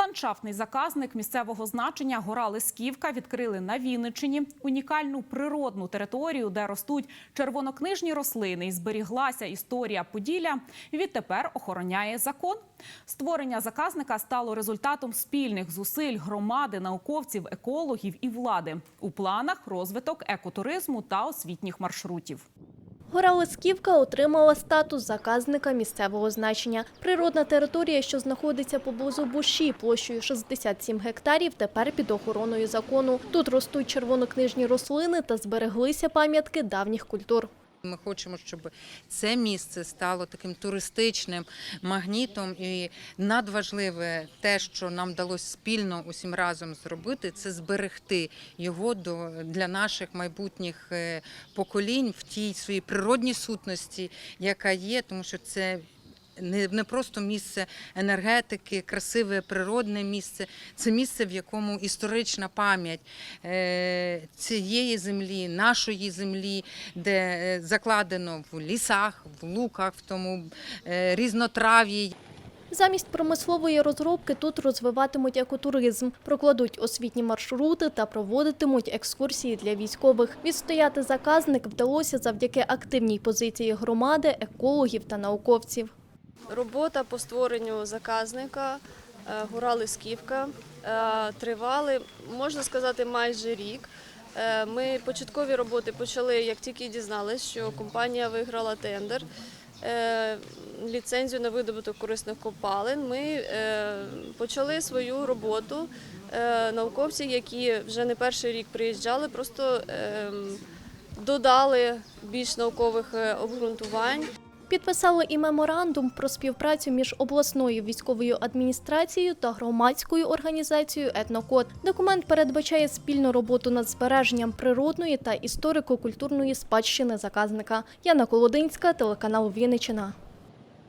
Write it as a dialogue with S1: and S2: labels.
S1: Ландшафтний заказник місцевого значення гора Лисківка відкрили на Вінниччині унікальну природну територію, де ростуть червонокнижні рослини і зберіглася історія Поділля. Відтепер охороняє закон. Створення заказника стало результатом спільних зусиль громади, науковців, екологів і влади. У планах розвиток екотуризму та освітніх маршрутів.
S2: Гора Лисківка отримала статус заказника місцевого значення. Природна територія, що знаходиться поблизу Буші площею 67 гектарів, тепер під охороною закону. Тут ростуть червонокнижні рослини та збереглися пам'ятки давніх культур.
S3: Ми хочемо, щоб це місце стало таким туристичним магнітом. І надважливе те, що нам вдалося спільно усім разом зробити, це зберегти його до для наших майбутніх е, поколінь в тій своїй природній сутності, яка є, тому що це. Не, просто місце енергетики, красиве природне місце. Це місце, в якому історична пам'ять е, цієї землі, нашої землі, де е, закладено в лісах, в луках, в тому е, різнотрав'ї.
S2: Замість промислової розробки тут розвиватимуть екотуризм, прокладуть освітні маршрути та проводитимуть екскурсії для військових. Відстояти заказник вдалося завдяки активній позиції громади, екологів та науковців.
S4: Робота по створенню заказника е, гора Лисківка е, тривали, можна сказати, майже рік. Е, Ми початкові роботи почали, як тільки дізналися, що компанія виграла тендер. Ліцензію на видобуток корисних копалин. Ми почали свою роботу. Науковці, які вже не перший рік приїжджали, просто ем, додали більш наукових обґрунтувань.
S2: Підписали і меморандум про співпрацю між обласною військовою адміністрацією та громадською організацією Етнокод. Документ передбачає спільну роботу над збереженням природної та історико-культурної спадщини заказника. Яна Колодинська, телеканал Вінниччина.